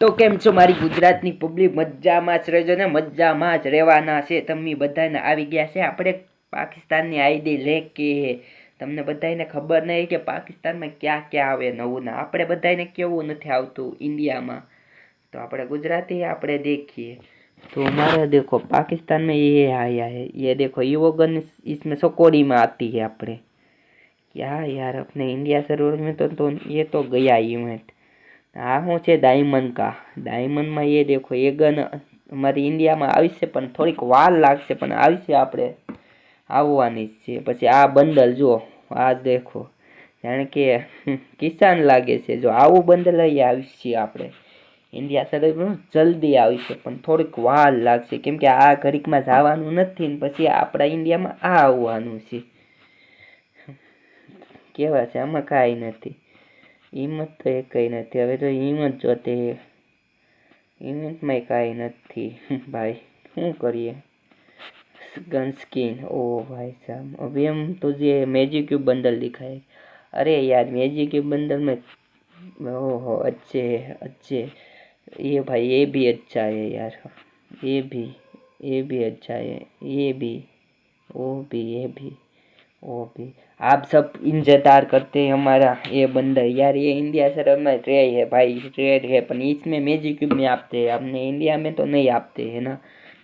તો કેમ છો મારી ગુજરાતની પબ્લિક મજામાં જ રહેજો ને મજામાં જ રહેવાના છે તમે બધાને આવી ગયા છે આપણે પાકિસ્તાનની આઈડી લે કે તમને બધાને ખબર નહીં કે પાકિસ્તાનમાં ક્યાં ક્યાં આવે નવું ના આપણે બધાને કેવું નથી આવતું ઇન્ડિયામાં તો આપણે ગુજરાતી આપણે देखिए तो हमारा देखो पाकिस्तान में ये आया है ये देखो ये गन इसमें सकोड़ी में आती है अपने क्या यार अपने इंडिया सर्वर में तो, तो ये तो गया इवेंट આ શું છે ડાયમંડ કા? ડાયમંડમાં એ દેખો, એ ગન અમારી ઇન્ડિયામાં આવી પણ થોડીક વાર લાગશે, પણ આવી આપણે. આવવાની જ છે. પછી આ બંડલ જો આ દેખો. જાણે કે કિસાન લાગે છે. જો આવું બંડલ આવી છે આપણે. ઇન્ડિયા સર્વરમાં જલ્દી આવી પણ થોડીક વાર લાગશે. કેમ કે આ ઘડીકમાં જવાનું નથી ને પછી આપણા ઇન્ડિયામાં આ આવવાનું છે. કેવા છે? આમાં કાંઈ નથી. હિંમત તો એ કંઈ નથી હવે તો હિંમત જોતે હિંમતમાં કાંઈ નથી ભાઈ શું કરીએ गन स्किन ओ भाई साहब अभी हम तुझे मैजिक क्यूब बंडल दिखाए अरे यार मैजिक क्यूब बंडल में ओहो अच्छे अच्छे ये भाई ये भी अच्छा है यार ये भी ये भी अच्छा है ये भी वो भी ये भी वो भी आप सब इंतजार करते हैं हमारा ये बंदर यार ये इंडिया सर में रे है भाई रेयर है पर इसमें मैजिक क्यूब में आपते हैं अपने इंडिया में तो नहीं आपते हैं ना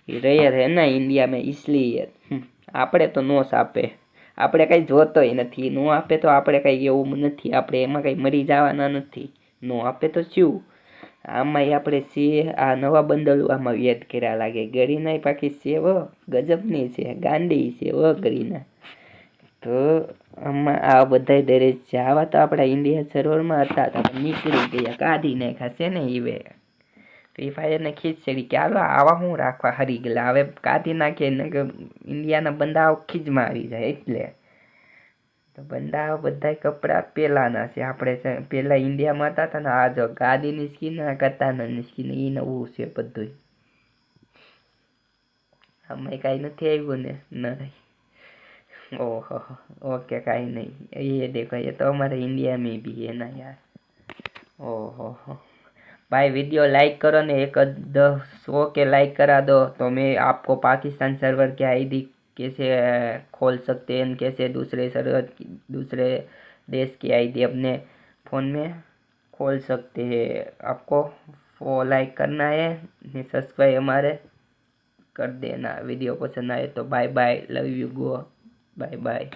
ये रेयर है ना इंडिया में इसलिए હમ, આપણે તો નો આપે આપણે કંઈ જોતોય નથી નો આપે તો આપણે કંઈ એવું નથી આપણે એમાં કંઈ મરી જવાના નથી નો આપે તો શું આમાં આપણે છીએ આ નવા બંડલો આમાં વેદ કર્યા લાગે ગરીના પાકી સેવ ગજબની છે ગાંડી છે વ ગરીના તો આમાં આ બધા દરેક છે આવા તો આપણા ઇન્ડિયા સર્વરમાં હતા તો નીકળી ગયા, કાઢી નાખ્યા છે ને ઈવે ફ્રી ફાયરને ખીચડી કે હાલો આવા હું રાખવા હરી ગયેલા. હવે કાઢી નાખીએ ને કે ઇન્ડિયાના બંદાઓ ખીજમાં આવી જાય એટલે. તો બંદાઓ બધા કપડાં પહેલાંના છે. આપણે પહેલાં ઇન્ડિયામાં હતા ને આ જો ગાદીની સ્કીન આ કતાનાની સ્કીન એ નવું છે બધું આમાં કાંઈ નથી આવ્યું ને, નહીં. ओहो, ओके काई नहीं. ये देखो, ये तो हमारे इंडिया में भी है ना यार. ओहो हो भाई वीडियो लाइक करो ने, एक सौ के लाइक करा दो तो मैं आपको पाकिस्तान सर्वर की आईडी कैसे खोल सकते हैं कैसे दूसरे सर्वर दूसरे देश की आईडी अपने फ़ोन में खोल सकते हैं. आपको वो लाइक करना है सब्सक्राइब हमारे, कर देना वीडियो पसंद आए तो bye bye love you go Bye bye.